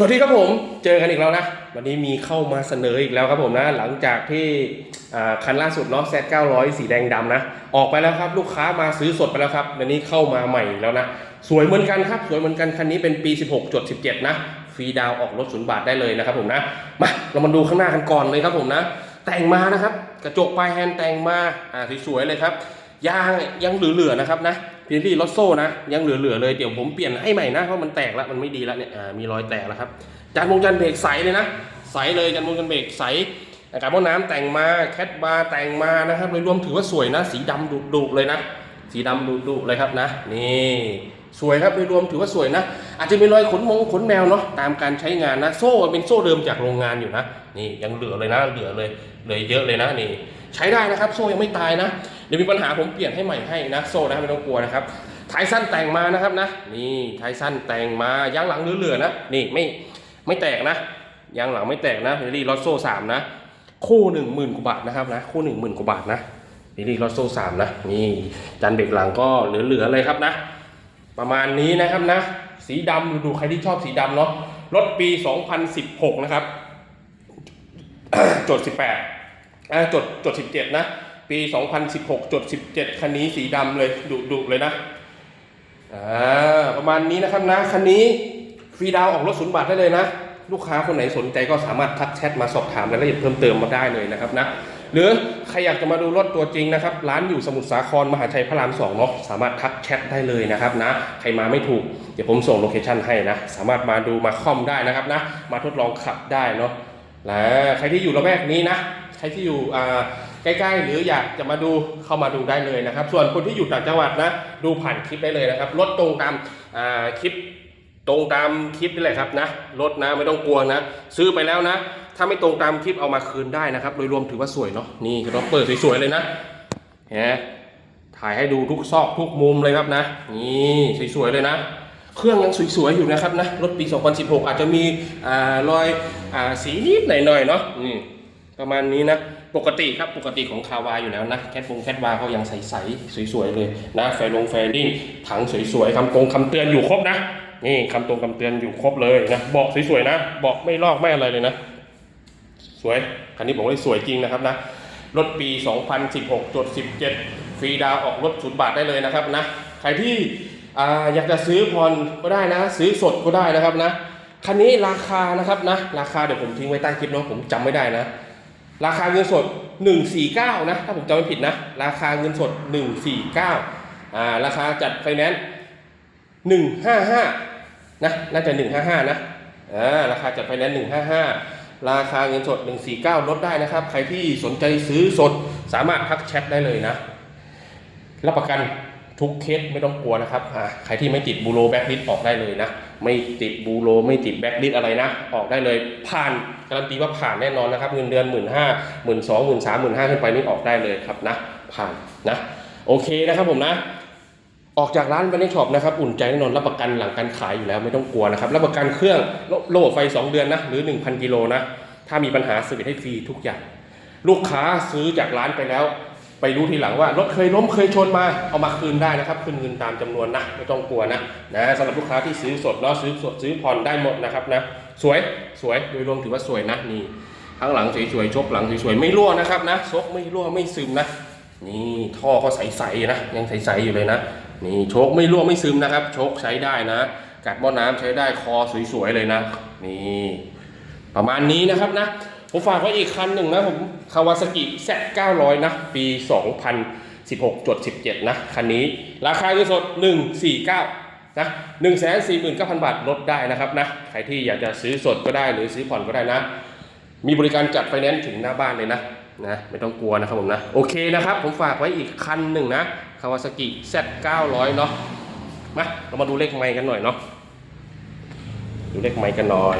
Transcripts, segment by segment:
สวัสดีครับผมเจอกันอีกแล้วนะ วันนี้มีเข้ามาเสนออีกแล้วครับผมนะ หลังจากที่คันล่าสุดเนาะ Z 900สีแดงดำนะ ออกไปแล้วครับลูกค้ามาซื้อสดไปแล้วครับวันนี้เข้ามาใหม่แล้วนะ สวยเหมือนกันครับ สวยเหมือนกันคันนี้เป็นปี 16จด17 นะ ฟรีดาวออกรถศูนย์บาทได้เลยนะครับผมนะ มาเรามาดูข้างหน้ากันก่อนเลยครับผมนะ แต่งมานะครับ กระจกปลายแฮนด์แต่งมาอ่าสวยๆเลยครับ ยางยังเหลือๆนะครับนะพินที่รถโซ่นะยังเหลือๆเลยเดี๋ยวผมเปลี่ยนให้ใหม่นะเพราะมันแตกแล้วมันไม่ดีแล้วเนี่ยมีรอยแตกแล้วครับจานวงจานเบรกใสเลยนะใสเลยจานวงจานเบรกใสอากาศห้อน้ำแต่งมาแคทบาร์แต่งมานะครับโดยรวมถือว่าสวยนะ สีดำดุๆเลยนะ สีดำดุๆเลยครับนะนี่สวยครับโดยรวมถือว่าสวยนะ อาจจะมีรอยขนมงขนแมวเนาะตามการใช้งานนะ โซ่เป็นโซ่เดิมจากโรงงานอยู่นะ นี่ยังเหลือเลยนะ เหลือเลยเหลยเยอะเลยนะนี่ ใช้ได้นะครับ โซ่ยังไม่ตายนะ เดี๋ยวมีปัญหาผมเปลี่ยนให้ใหม่ให้นะโซ่นะไม่ต้องกลัวนะครับท้ายสั้นแต่งมานะครับนะ นี่ท้ายสั้นแต่งมายางหลังเหลือๆนะนี่ไม่ไม่แตกนะยางหลังไม่แตกนะเฮลี่ลอตโซ่สามนะ คู่หนึ่งหมื่นกว่าบาทนะครับนะคู่หนึ่งหมื่นกว่าบาทนะเฮลี่ลอตโซ่สามนะนี่จานเบรกหลังก็เหลือๆเลยครับนะ ประมาณนี้นะครับนะ สีดำดูใครที่ชอบสีดำเนาะรถปี 2016 นะครับ จด 18 อ่าจดจด 17 นะ ปี 2016 จด 17 คันนี้สีดำเลยดุดุเลยนะอ่าประมาณนี้นะครับนะ คันนี้ฟรีดาวออกรถศูนย์บาทได้เลยนะ ลูกค้าคนไหนสนใจก็สามารถทักแชทมาสอบถามรายละเอียดเพิ่มเติมมาได้เลยนะครับนะ หรือใครอยากจะมาดูรถตัวจริงนะครับ ร้านอยู่สมุทรสาครมหาชัยพระรามสองเนาะสามารถทักแชทได้เลยนะครับนะ ใครมาไม่ถูก เดี๋ยวผมส่งโลเคชั่นให้นะ สามารถมาดูมาคอมได้นะครับนะ มาทดลองขับได้เนาะและใครที่อยู่ละแวกนี้นะ ใครที่อยู่ใกล้ๆ หรืออยากจะมาดูเข้ามาดูได้เลยนะครับ ส่วนคนที่อยู่ต่างจังหวัดนะดูผ่านคลิปได้เลยนะครับรถตรงตามคลิปตรงตามคลิปนี่แหละครับนะรถนะไม่ต้องกลัวนะ ซื้อไปแล้วนะ ถ้าไม่ตรงตามคลิปเอามาคืนได้นะครับ โดยรวมถือว่าสวยเนาะนี่ราเปิดสวยๆเลยนะเห็นถ่ายให้ดูทุกซอกทุกมุมเลยครับนะ นี่สวยๆเลยนะ เครื่องยังสวยๆอยู่นะครับนะรถปี 2016 อาจจะมีอรอยอสีนิดหน่อยๆเนาะนี่ ประมาณนี้นะ ปกติครับปกติของคาวาอยู่แล้วนะแคทวงแคทวาเขายังใสๆสวยๆเลยนะไฟลงไฟลิ่งถังสวยๆคำกงคำเตือนอยู่ครบนะนี่คำตรงคำเตือนอยู่ครบเลยนะเบาะสวยๆนะเบาะไม่ลอกไม่อะไรเลยนะ สวยคันนี้ผมว่าสวยจริงนะครับนะรถปี 2016จด17 ฟรีดาวออกรถศูนย์บาทได้เลยนะครับนะใครที่ออยากจะซื้อผ่อนก็ได้นะ ซื้อสดก็ได้นะครับนะคันนี้ราคานะครับนะ ราคาเดี๋ยวผมทิ้งไว้ใต้คลิปเนาะผมจำไม่ได้นะ ราคาเงินสด 149 นะ ถ้าผมจำไม่ผิดนะ ราคาเงินสด 149อ่าราคาจัดไฟแนนซ์155 นะ น่าจะ 155 นะอ่าราคาจัดไฟแนนซ์155 ราคาเงินสด 149 ลดได้นะครับ ใครที่สนใจซื้อสดสามารถทักแชทได้เลยนะ รับประกันทุกเคสไม่ต้องกลัวนะครับอ่าใครที่ไม่ติดบูโรแบ็กลิสออกได้เลยนะ ไม่ติดบูโรไม่ติดแบ็กลิสอะไรนะ ออกได้เลยผ่านการันตีว่าผ่านแน่นอนนะครับ เงินเดือนหมื่นห้าหมื่นสองหมื่นสามหมื่นห้าขึ้นไปนี่ออกได้เลยครับนะ ผ่านนะ โอเคนะครับผมนะ ออกจากร้านบันนี่ช็อปนะครับ อุ่นใจแน่นอนรับประกันหลังการขายอยู่แล้วไม่ต้องกลัวนะครับรับประกันเครื่องระบบไฟ 2 เดือนนะหรือ 1,000 กิโลนะถ้ามีปัญหาสวิตช์ให้ฟรีทุกอย่าง ลูกค้าซื้อจากร้านไปแล้ว ไปรู้ทีหลังว่ารถเคยล้มเคยชนมาเอามาคืนได้นะครับคืนเงินตามจำนวนนะไม่ต้องกลัวนะนะสำหรับลูกค้าที่ซื้อสดเนาะซื้อสดซื้อผ่อนได้หมดนะครับนะสวยสวยโดยรวมถือว่าสวยนะนี่ข้างหลังสวยๆชกหลังสวยๆไม่รั่วนะครับนะชกไม่รั่วไม่ซึมนะนี่ท่อเขาใสๆนะยังใสๆอยู่เลยนะนี่โชคไม่รั่วไม่ซึมนะครับโชคใช้ได้นะ กัดหม้อน้ำใช้ได้คอสวยๆเลยนะนี่ประมาณนี้นะครับนะ ผมฝากไว้อีกคันหนึ่งนะผมคาวาซากิ Z900 นะ ปี 2016จด17 นะ คันนี้ ราคาเงินสด 149 นะ 149,000 บาทลดได้นะครับนะ ใครที่อยากจะซื้อสดก็ได้หรือซื้อผ่อนก็ได้นะ มีบริการจัดไฟแนนซ์ถึงหน้าบ้านเลยนะนะไม่ต้องกลัวนะครับผมนะ โอเคนะครับ ผมฝากไว้อีกคันหนึ่งนะคาวาซากิ Z900 เนาะมาเรามาดูเลขไมค์กันหน่อยเนาะดูเลขไมค์กันหน่อย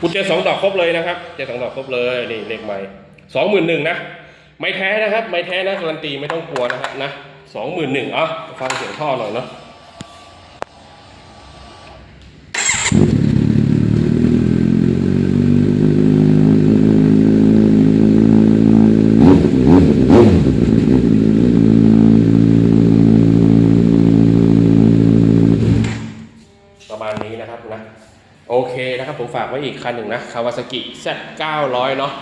กุญแจสองดอกครบเลยนะครับกุญแจสองดอกครบเลยนี่เลขใหม่สองหมื่นหนึ่งนะไม่แท้นะครับ ไม่แท้นะการันตีไม่ต้องกลัวนะครับนะสองหมื่นหนึ่งอะฟังเสียงท่อหน่อยเนาะ ประมาณนี้นะครับนะโอเค นะครับ ผมฝากไว้อีกคันหนึ่งนะคาวาซากิ Z 900 เนาะ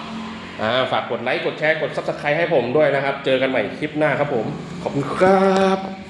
อ่าฝากกดไลค์ กดแชร์ กด Subscribe ให้ผมด้วยนะครับ เจอกันใหม่คลิปหน้าครับผม ขอบคุณครับ